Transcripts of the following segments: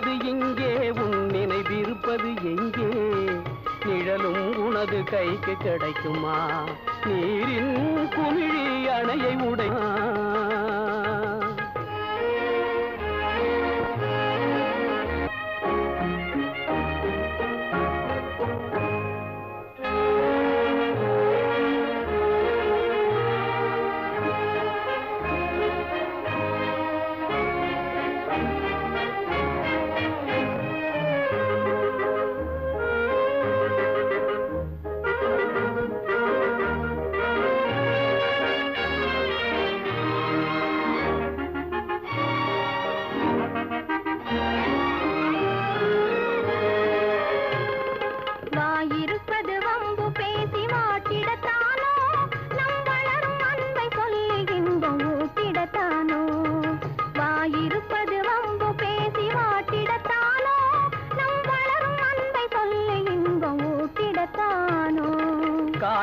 நிற்பது எங்கே? உன் நினைவிருப்பது எங்கே? நிழலும் உனது கைக்கு கிடைக்குமா? நீரின் குமிழி அணையை உடையா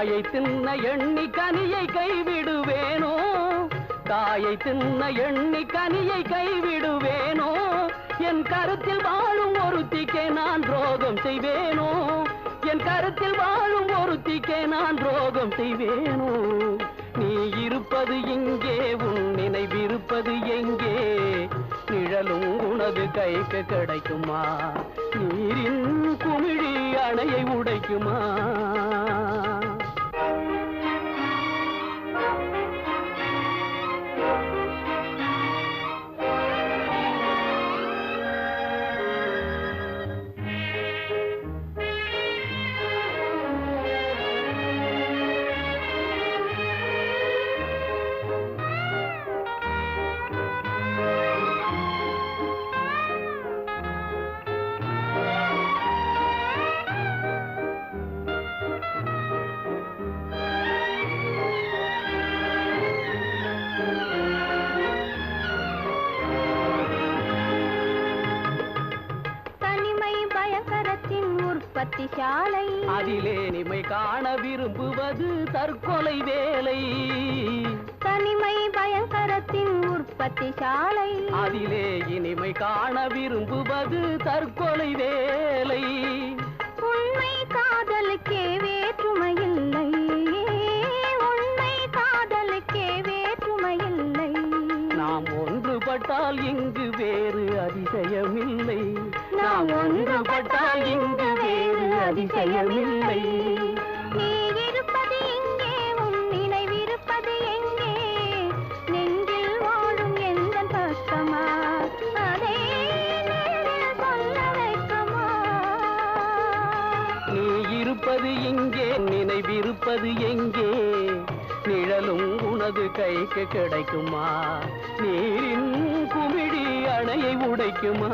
காயை தின்ன எண்ணி கனியை கைவிடுவேனோ? காயை தின்ன எண்ணி கனியை கைவிடுவேனோ? என் கருத்தில் வாழும் ஒருத்திக்கே நான் துரோகம் செய்வேனோ? என் கருத்தில் வாழும் ஒருத்திக்கே நான் துரோகம் செய்வேனோ? நீ இருப்பது இங்கே உன் நினைவிருப்பது எங்கே? நிழலும் உனது கைக்கு கிடைக்குமா? நீரின் குமிழி அணையை உடைக்குமா? பயங்கரத்தின் உற்பத்தி சாலை அதிலே நிமை காண விரும்புவது தற்கொலை வேலை. தனிமை பயங்கரத்தின் உற்பத்தி சாலை அதிலே இனிமை காண விரும்புவது தற்கொலை வேலை. உண்மை காதலுக்கே வேற்றுமை இல்லை உண்மை காதலுக்கே வேற்றுமை இல்லை நாம் ஒன்றுபட்டால் இங்கு வேறு அதிசயமில்லை. நாம் ஒன்றுபட்டால் இங்கு வேறு அதிசயமில்லை. நீ இருப்பது இங்கே உன் நினைவிருப்பது எங்கே? நெஞ்சில் வாழும் எந்த பக்கமா அதே நேரில் சொல்ல வைக்கமா? நீ இருப்பது இங்கே நினைவிருப்பது எங்கே? நிழலும் உனது கைக்கு கிடைக்குமா? நீரின் மாயை உடைக்குமா?